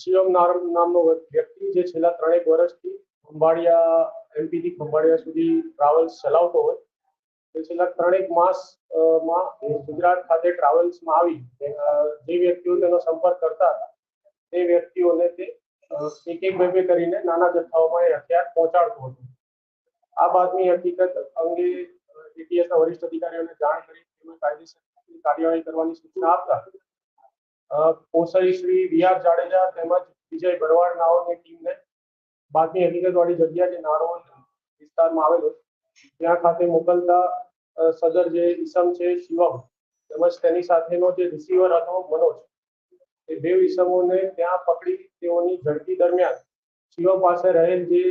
शिवम नाम नामનો વ્યક્તિ જે છેલા 3-1 વર્ષથી અંબાડિયા એએમપી થી ખંબાડિયા સુધી ટ્રાવેલ ચલાવતો હોય તે છેલા 3-1 માસમાં ગુજરાત ખાતે ટ્રાવેલસમાં આવી જે વ્યક્તિઓ તેનો સંપર્ક કરતા હતા તે વ્યક્તિઓને તે સ્કેકિંગ મેપે કરીને નાના જથ્થામાં એ અખ્યાત પહોંચાડતો હતો આ વાતની હકીકત અંગ્રેજી સીટીએના વરિષ્ઠ અધિકારીઓને જાણ કરીને કેમાં કાર્યવાહી કરવાની સૂચના આપતા કોસઈ શ્રી વીઆર જાડેજા તેમજ વિજય બરવાડ નાઓની ટીમને બાદની હકીકતવાળી જગ્યા જે નારોલ વિસ્તારમાં આવેલો ત્યાં ખાતે મોકલતા સદર જે ઈસમ છે શિવમ તેમજ તેની સાથેનો જે રિસીવર હતો મનોજ એ બે ઈસમોને ત્યાં પકડી તેઓની ઝડપી દરમિયાન શિવમ પાસે રહેલ જે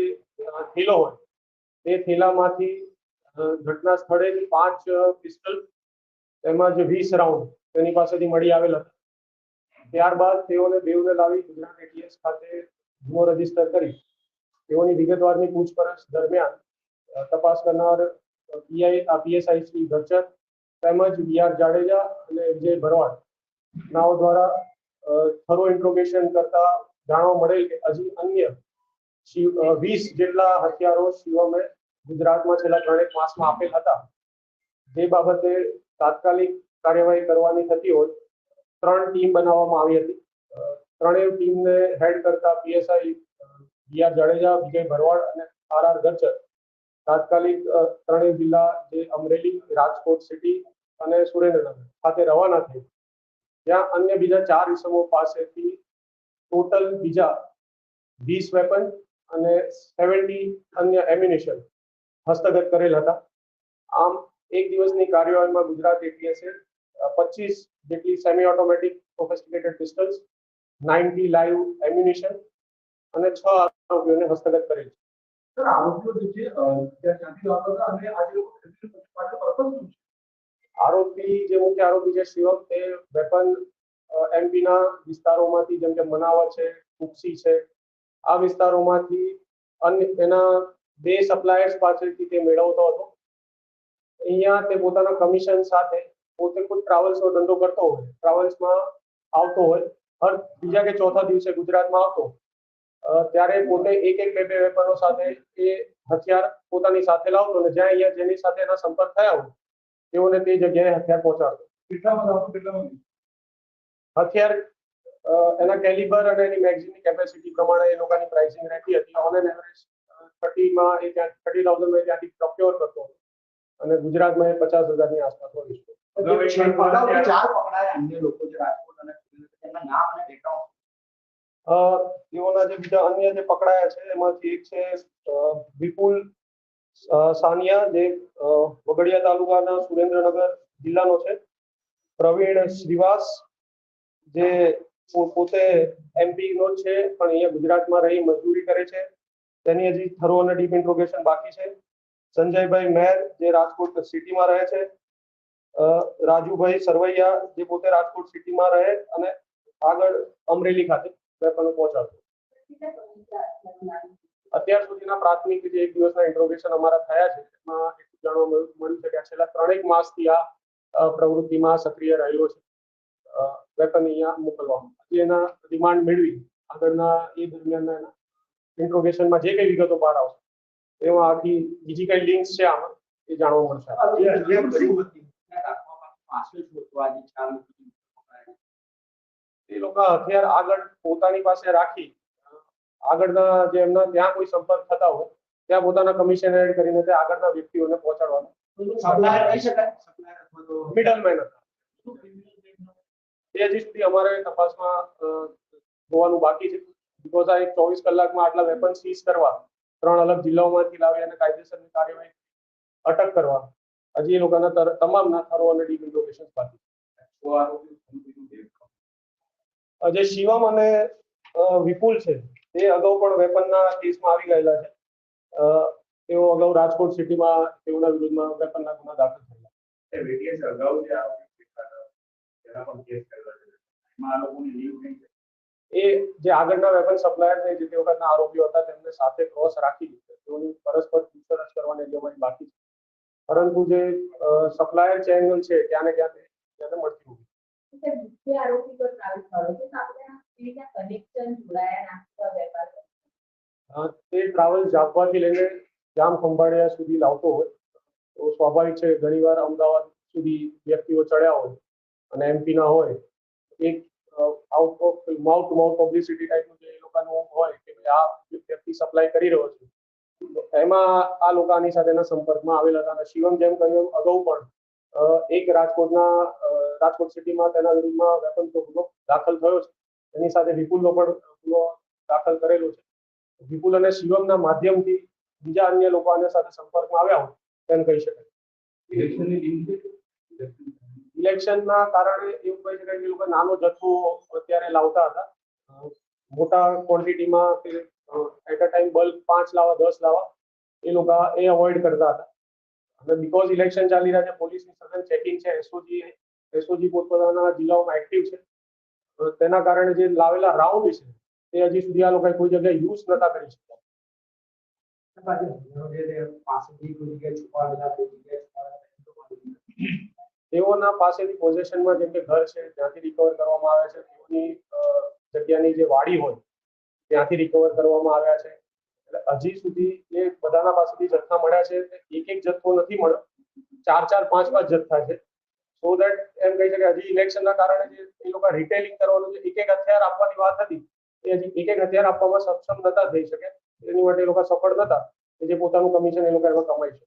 થેલો હોય તે થેલામાંથી ઘટના સ્થળે પાંચ પિસ્ટલ તેમજ વીસ રાઉન્ડ તેની પાસેથી મળી આવેલ હતા ત્યારબાદ તેઓને દેવને લાવી ગુજરાત એટીએસ ખાતે ગુનો રજીસ્ટર કરી તેઓની વિગતવારની પૂછપરછ દરમિયાન તપાસ કરનાર પીઆઈ પીએસઆઈ શ્રી ગરચર તેમજ બીઆર જાડેજા અને વિજય ભરવાડ નાઓ દ્વારા થરો ઇન્ટ્રોગેશન કરતા જાણવા મળેલ કે હજી અન્ય વીસ જેટલા હથિયારો શિવમે ગુજરાતમાં છેલ્લા ત્રણેક માસમાં આપેલ હતા જે બાબતે તાત્કાલિક કાર્યવાહી કરવાની થતી હોય ત્રણ ટીમ બનાવવામાં આવી હતી ત્રણેય ટીમને હેડ કરતા PSI B R Jadeja Vijay Bharwad અને આર આર ગચર તાત્કાલિક ત્રણેય જિલ્લા જે અમરેલી રાજકોટ સિટી અને સુરેન્દ્રનગર ખાતે રવાના થઈ ત્યાં અન્ય બીજા ચાર ઇસમો પાસેથી ટોટલ બીજા વીસ વેપન અને સેવન્ટી અન્ય એમ્યુનેશન હસ્તગત કરેલ હતા આમ એક દિવસની કાર્યવાહીમાં ગુજરાત એટીએસએ પચીસ જેટલી semi automatic sophisticated pistols ninety live ammunition અને છ આરોપીઓને હસ્તગત કરેલ છે આરોપી જે મુખ્ય આરોપી છે શિવમ તે વેપન એમપીના વિસ્તારોમાંથી જેમ કે મનાવા છે કુક્ષી છે આ વિસ્તારોમાંથી અન્ય એના બે સપ્લાયર્સ પાસેથી તે મેળવતો હતો અહીંયા તે પોતાના કમિશન સાથે પોતે કોઈ ટ્રાવેલ સો ડંડો કરતો હોય ટ્રાવેલસ માં આવતો હોય અર બીજા કે ચોથા દિવસે ગુજરાત માં આવતો ત્યારે પોતે એક એક બે બે વેપાર નો સાથે એ હથિયાર પોતાની સાથે લાવતો અને જ્યાં અહીં જેની સાથે એનો સંપર્ક થાય ઓ એઓને તે જગ્યાએ હથિયાર પહોંચાડતો કિંમત માં કિંમત હથિયાર એના કેલિબર અને એની મેગઝિન ની કેપેસિટી પ્રમાણે એ લોકો ની પ્રાઇસિંગ રેન્જ હતી ઓનલ એવરેજ પ્રતિ માં એ 30000 માં થી આદી પ્રોક્યોર કરતો અને ગુજરાત માં એ 50000 ની આસપાસ હોય વગડિયા તાલુકાના સુરેન્દ્રનગર જિલ્લાનો છે પ્રવીણ શ્રીવાસ જે પોતે એમપી નો છે પણ અહીંયા ગુજરાતમાં રહી મજૂરી કરે છે તેની હજી થરો અને ડીપ ઇન્ટ્રોગેશન બાકી છે સંજયભાઈ મહેર જે રાજકોટ સિટીમાં રહે છે રાજુભાઈ સરવૈયા જે પોતે રાજકોટ સિટીમાં રહે અને આગળ અમરેલી ખાતે વેપનો પહોંચાડતો અત્યાર સુધીના પ્રાથમિક જે એક દિવસના ઇન્ટ્રોગેશન અમારા થયા છે એમાં એટલું જાણવા મળ્યું છે કે છેલ્લા ત્રણેક માસથી આ પ્રવૃત્તિમાં સક્રિય રહેલો છે વેપન અહીંયા મોકલવામાં હજી એના ડિમાન્ડ મેળવી આગળના એ દરમિયાન એના ઇન્ટ્રોગેશનમાં જે કઈ વિગતો બહાર આવશે એમાં આખી બીજી કઈ લિંક્સ છે આમાં એ જાણવા મળશે તક પર ફાસ્ટલ છો તો આજી ચાલુ છે લોકો હથિયાર આગળ પોતાની પાસે રાખી આગળના જે એના ત્યાં કોઈ સંપર્ક થતો હોય ત્યાં પોતાનો કમિશનર એડ કરીને તે આગળના વ્યક્તિઓને પહોંચાડવાનો સપ્લાયર કહી શકાય સપ્લાયર અથવા તો મિડલમેન હતા આ જે સ્થિતિ અમારે તપાસમાં થવાનું બાકી છે બીકોઝ આ 24 કલાકમાં આટલા વેપન સીઝ કરવા ત્રણ અલગ જિલ્લાઓમાં તલાવિયાને કાયદેસરની કાર્યવાહી अटक કરવા હજી એ લોકોના તમામ નાખારો અને ડીપ ઇન્ટ્રોગેશન બાકી જે શિવમ અને વિપુલ છે તે અગાઉ પણ વેપનના કેસમાં આવી ગયેલા છે તેઓ અગાઉ રાજકોટ સિટીમાં તેઓના વિરુદ્ધમાં વેપનના ગુના દાખલ થયેલા અગાઉ જે એ જે આગળના વેપન સપ્લાયર છે જે તે વખતના આરોપીઓ હતા તેમને સાથે ક્રોસ રાખી તેઓની પરસ્પર પરંતુ જે સપ્લાયર ચેનલ છે ત્યાં ત્યાં તેને મળતી નથી તે ટ્રાવેલ જાપવાથી લઈને જામ ખંભાળિયા સુધી લાવતો હોય તો સ્વાભાવિક છે ઘણીવાર અમદાવાદ સુધી વ્યક્તિઓ ચડ્યા હોય અને એમપી ના હોય એક out of mouth to mouth publicity ટાઈપનું જે એ લોકોનું હોય કે ભાઈ આ વ્યક્તિ સપ્લાય કરી રહ્યો છે એમાં આ લોકો સાથેના સંપર્કમાં આવેલા હતા શિવમ જેમ કહ્યું અગાઉ પણ એક રાજકોટના રાજકોટ સિટીમાં તેના વિરુદ્ધમાં વેપન ગુનો દાખલ થયો છે એની સાથે વિપુલનો પણ ગુનો દાખલ કરેલો છે વિપુલ અને શિવમના માધ્યમથી બીજા અન્ય લોકો આને સાથે સંપર્કમાં આવ્યા હોય તેમ કહી શકાય ઇલેક્શનના કારણે એવું કહી શકાય કે લોકો નાનો જથ્થો અત્યારે લાવતા હતા મોટા ક્વોન્ટિટીમાં એટ અ ટાઈમ બલ્ક પાંચ લાવા દસ લાવા એ લોકો એ અવોઇડ કરતા હતા અને બીકોઝ ઇલેક્શન ચાલી રહ્યા છે પોલીસની સઘન ચેકિંગ છે એસઓજી એસઓજી પોતપોતાના જિલ્લાઓમાં એક્ટિવ છે તેના કારણે જે લાવેલા રાઉન્ડ છે તે હજી સુધી આ લોકોએ કોઈ જગ્યાએ યુઝ નતા કરી શક્યા તેઓના પાસેથી પોઝેશનમાં જેમ કે ઘર છે ત્યાંથી રિકવર કરવામાં આવે છે તેઓની જગ્યાની જે વાડી હોય ત્યાંથી રિકવર કરવામાં આવ્યા છે એટલે હજી સુધી જે બધાના પાસેથી જથ્થા મળ્યા છે એક એક જથ્થો નથી મળ્યો ચાર ચાર પાંચ પાંચ જથ્થા છે સો દેટ એમ કહી શકાય હજી ઇલેક્શનના કારણે જે એ લોકો રિટેલિંગ કરવાનું છે એક એક હથિયાર આપવાની વાત હતી એ હજી એક એક હથિયાર આપવામાં સક્ષમ નતા થઈ શકે એની માટે એ લોકો સફળ નતા કે જે પોતાનું કમિશન એ લોકો એમાં કમાઈ શકે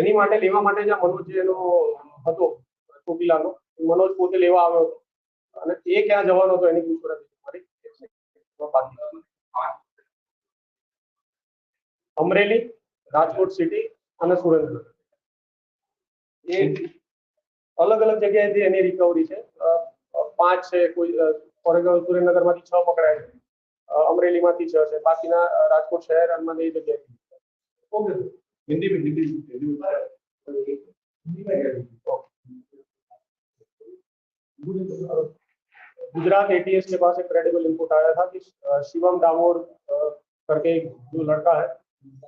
એની માટે લેવા માટે જ મનોજ જે એનો હતો ચોટીલાનો મનોજ પોતે લેવા આવ્યો હતો અને તે ક્યાં જવાના તો એની કુછરા દેખી મારી એક સેકન્ડ બાકી પાંચ અમરેલી રાજકોટ સિટી અનસુરંગ 8 અલગ અલગ જગ્યાએથી એની રિકવરી છે પાંચ છે કોઈ ઓરિજિનલ સુરેન્દ્રનગરમાંથી 6 પકડાયા છે અમરેલીમાંથી 6 છે બાકીના રાજકોટ શહેર અને બીજી જગ્યાએ ઓકે હિન્દીમાં હિન્દી જ તેલી પર હિન્દીમાં જ ઓકે મને તો આ गुजरात एटीएस के पास एक क्रेडिबल इनपुट आया था कि शिवम डामोर करके एक जो लड़का है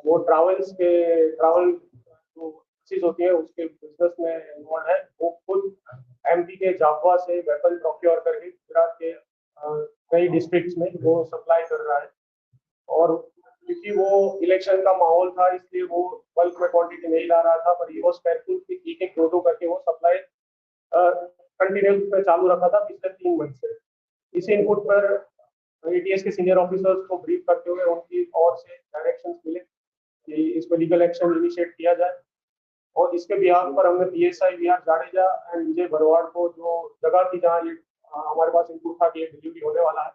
वो ट्रैवल्स के ट्रैवल जो चीज होती है उसके बिजनेस में इन्वॉल्व है वो खुद एमपी के जावा से वेपन प्रोक्योर करके गुजरात के कई डिस्ट्रिक्ट्स में वो सप्लाई कर रहा है और क्योंकि वो इलेक्शन का माहौल था इसलिए वो बल्क में क्वांटिटी नहीं ला रहा था पर ये वो स्पेयरफुल एक एक दो दो करके वो सप्लाई कंटिन्यूस पे चालू रखा था पिछले तीन मंथ से इसी इनपुट पर एटीएस के सीनियर ऑफिसर्स को ब्रीफ करते हुए उनकी और से डायरेक्शन मिले कि इस पर लीगल एक्शन इनिशिएट किया जाए और इसके बिहार पर हमने P S I Bihar Jadeja and Vijay Bharwad को जो जगह थी जहाँ ये हमारे पास इनपुट था कि ये डिलीवरी होने वाला है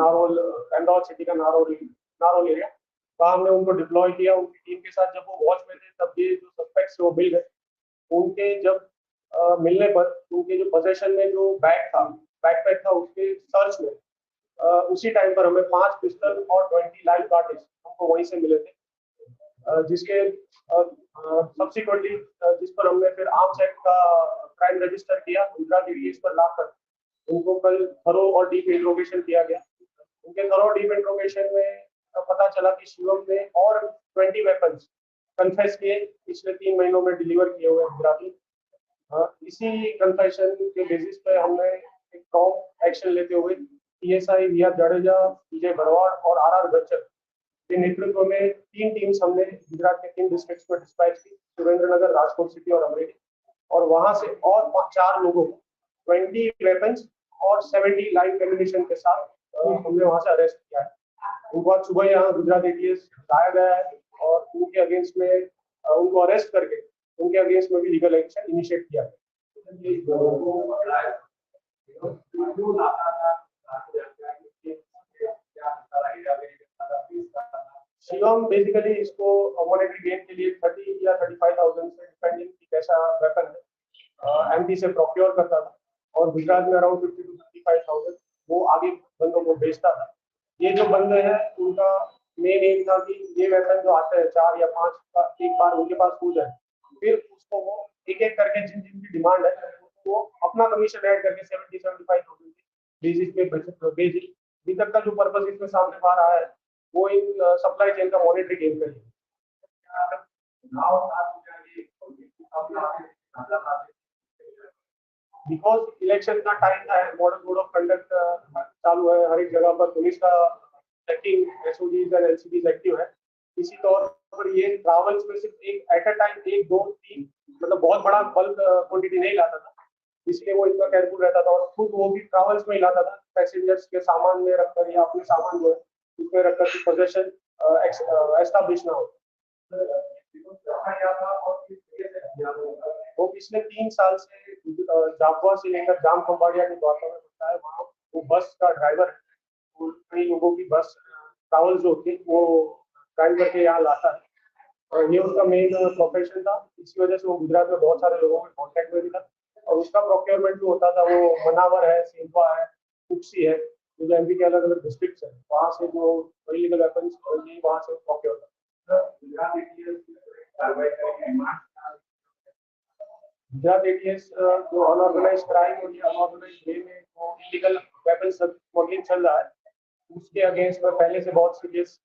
नारोल एंडौर सिटी का नारोल नारोल एरिया वहाँ हमने उनको डिप्लॉय किया उनकी टीम के साथ जब वो वॉच में थे तब ये जो सस्पेक्ट्स वो मिल गए उनके जब मिलने पर उनके जो पोजेशन में जो बैग था बैक पैक था उसके सर्च में आ, उसी टाइम पर हमें पांच पिस्टल और ट्वेंटी लाइव कार्टेज हमको वहीं से मिले थे आ, जिसके सब्सिक्वेंटली जिस पर हमने फिर आर्म्स एक्ट का क्राइम रजिस्टर किया इंदिरा देवी इस पर लाकर उनको कल थरो और डीप इंट्रोगेशन किया गया उनके थरो डीप इंट्रोगेशन में पता चला कि शिवम ने और ट्वेंटी वेपन्स कन्फेस किए पिछले तीन महीनों में डिलीवर किए हुए इंदिरा देवी हाँ, इसी कन्फेशन के बेसिस पे हमने एक कॉम एक्शन लेते हुए पीएसआई एस रिया जडेजा विजय भरवाड़ और आर आर गच्चर के नेतृत्व में तीन टीम्स हमने गुजरात के तीन डिस्ट्रिक्ट्स में डिस्पैच की सुरेंद्रनगर राजकोट सिटी और अमरेली और वहां से और चार लोगों को ट्वेंटी वेपन्स और सेवेंटी लाइव कम्युनिकेशन के साथ हमने वहां से अरेस्ट किया है उनको आज सुबह यहाँ गुजरात एटीएस लाया गया है और उनके अगेंस्ट में उनको अरेस्ट करके उनके अगेंस्ट में भी लीगल एक्शन इनिशिएट किया गया शिलोंग बेसिकली इसको मॉनेटरी गेन के लिए 30 या 35,000 से डिपेंडिंग कि कैसा वेपन है एमपी से प्रोक्योर करता था और गुजरात में अराउंड 50 टू 55,000 वो आगे बंदों को बेचता था ये जो बंदे हैं उनका मेन एम था कि ये वेपन जो आते हैं चार या पांच एक बार उनके पास हो जाए फिर उसको वो एक एक करके जिन जिन की डिमांड है वो अपना कमीशन ऐड करके seventy seventy five thousand basis पे बेसिस अभी तक का जो पर्पज इसमें सामने बाहर रहा है वो इन सप्लाई चेन का मॉनिटरी गेम करेंगे बिकॉज इलेक्शन का टाइम था मॉडल कोड ऑफ कंडक्ट चालू है हर एक जगह पर पुलिस का acting SOG and LCB active है इसी तौर पर ये ट्रावल्स में सिर्फ एक एट अ टाइम एक दो तीन मतलब बहुत बड़ा बल्क क्वान्टिटी नहीं लाता था इसलिए वो इतना केयरफुल रहता था और खुद वो भी ट्रावल्स में ही लाता था पैसेंजर्स के सामान में रखकर या अपने सामान जो है उसमें रखकर कि पोजेशन एस्टाब्लिश ना हो वो पिछले तीन साल से जाबवा से लेकर जाम खम्बाड़िया के द्वारा में होता है वहाँ वो बस का ड्राइवर है कई लोगों की बस ट्रावल्स जो होती है वो ड्राइव करके यहाँ लाता है और ये उसका मेन प्रोफेशन था इसकी वजह से वो गुजरात में बहुत सारे लोगों के कॉन्टेक्ट में भी था और उसका प्रोक्योरमेंट जो होता था वो मनावर है सेंधवा है कुप्सी है जो एम के अलग अलग डिस्ट्रिक्ट है वहाँ से जो इलीगल वेपन वहाँ से प्रोक्योर था गुजरात एटीएस जो अनऑर्गेनाइज क्राइम और अनऑर्गेनाइज वे में जो इलीगल वेपन स्मगलिंग चल रहा है उसके अगेंस्ट में पहले से बहुत सीरियस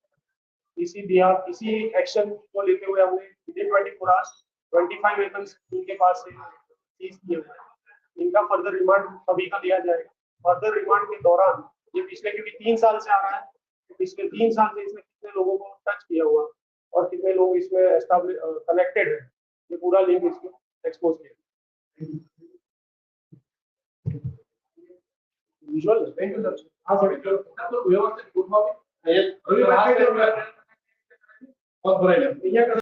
इसी दिया इसी एक्शन को लेते हुए हमने विदिन 24 आवर्स 25 वेपन्स इनके पास से सीज किए हुए इनका फर्दर रिमांड सभी का दिया जाएगा फर्दर रिमांड के दौरान ये पिछले क्योंकि तीन साल से आ रहा है तो पिछले तीन साल से इसने कितने लोगों को टच किया हुआ और कितने लोग इसमें कनेक्टेड है ये पूरा लिंक इसमें एक्सपोज किया विजुअल थैंक यू सर हाँ तो सॉरी पूर्व поздравляю.